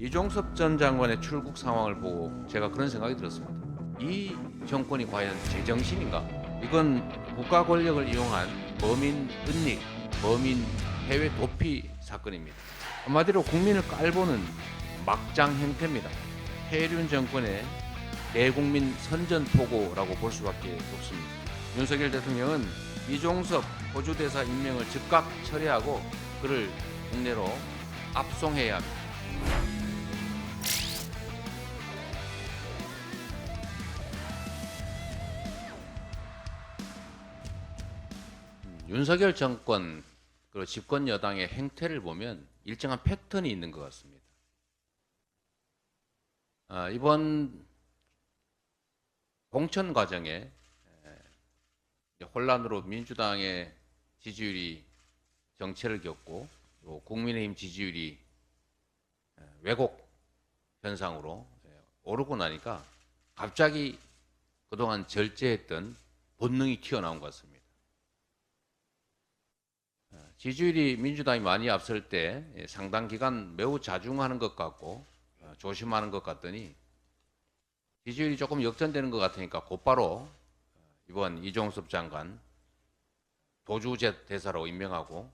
이종섭 전 장관의 출국 상황을 보고 제가 그런 생각이 들었습니다. 이 정권이 과연 제정신인가? 이건 국가 권력을 이용한 범인 은닉, 범인 해외 도피 사건입니다. 한마디로 국민을 깔보는 막장 행태입니다. 해륜 정권의 대국민 선전포고라고 볼 수밖에 없습니다. 윤석열 대통령은 이종섭 호주 대사 임명을 즉각 처리하고 그를 국내로 압송해야 합니다. 윤석열 정권 그 집권 여당의 행태를 보면 일정한 패턴이 있는 것 같습니다. 아, 이번 공천 과정에 에, 혼란으로 민주당의 지지율이 정체를 겪고 또 국민의힘 지지율이 에, 왜곡 현상으로 에, 오르고 나니까 갑자기 그동안 절제했던 본능이 튀어나온 것 같습니다. 어, 지지율이 민주당이 많이 앞설 때 예, 상당 기간 매우 자중하는 것 같고 어, 조심하는 것 같더니 지지율이 조금 역전되는 것 같으니까 곧바로 어, 이번 이종섭 장관 도주제 대사로 임명하고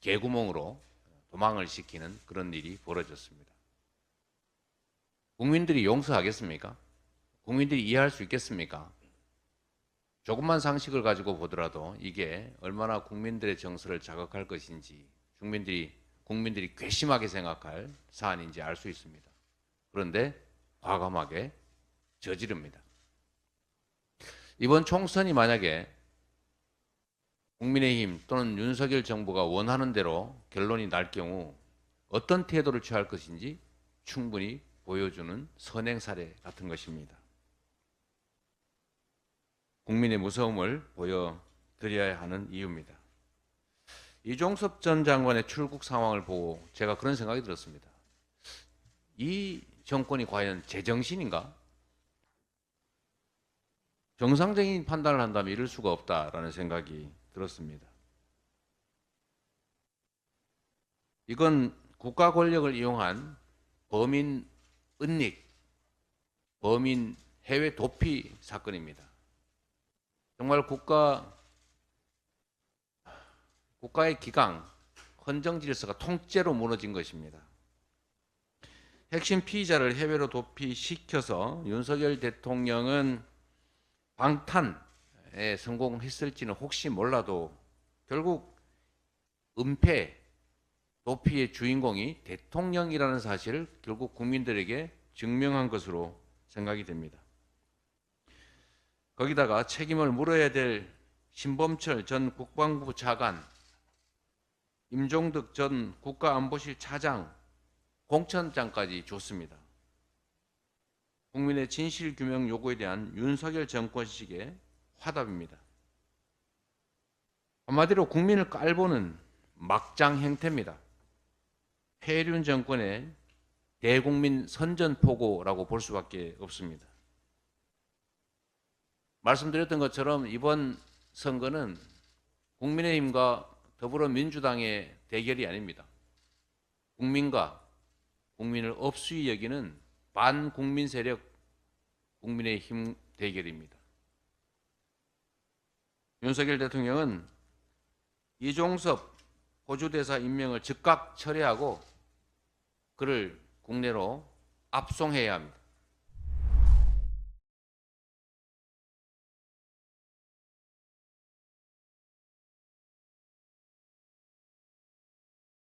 개구멍으로 도망을 시키는 그런 일이 벌어졌습니다. 국민들이 용서하겠습니까? 국민들이 이해할 수 있겠습니까? 조금만 상식을 가지고 보더라도 이게 얼마나 국민들의 정서를 자극할 것인지 국민들이 국민들이 괘씸하게 생각할 사안인지 알 수 있습니다. 그런데 과감하게 저지릅니다. 이번 총선이 만약에 국민의힘 또는 윤석열 정부가 원하는 대로 결론이 날 경우 어떤 태도를 취할 것인지 충분히 보여주는 선행 사례 같은 것입니다. 국민의 무서움을 보여드려야 하는 이유입니다. 이종섭 전 장관의 출국 상황을 보고 제가 그런 생각이 들었습니다. 이 정권이 과연 제정신인가? 정상적인 판단을 한다면 이럴 수가 없다라는 생각이 들었습니다. 이건 국가 권력을 이용한 범인 은닉, 범인 해외 도피 사건입니다. 정말 국가 국가의 기강, 헌정 질서가 통째로 무너진 것입니다. 핵심 피의자를 해외로 도피시켜서 윤석열 대통령은 방탄에 성공했을지는 혹시 몰라도 결국 은폐 도피의 주인공이 대통령이라는 사실을 결국 국민들에게 증명한 것으로 생각이 됩니다. 거기다가 책임을 물어야 될 신범철 전 국방부 차관, 임종득 전 국가안보실 차장 공천장까지 줬습니다. 국민의 진실 규명 요구에 대한 윤석열 정권식의 화답입니다. 한마디로 국민을 깔보는 막장 행태입니다. 해륜 정권의 대국민 선전포고라고 볼 수밖에 없습니다. 말씀드렸던 것처럼 이번 선거는 국민의힘과 더불어민주당의 대결이 아닙니다. 국민과 국민을 업수히 여기는 반국민 세력 국민의힘 대결입니다. 윤석열 대통령은 이종섭 호주 대사 임명을 즉각 철회하고 그를 국내로 압송해야 합니다.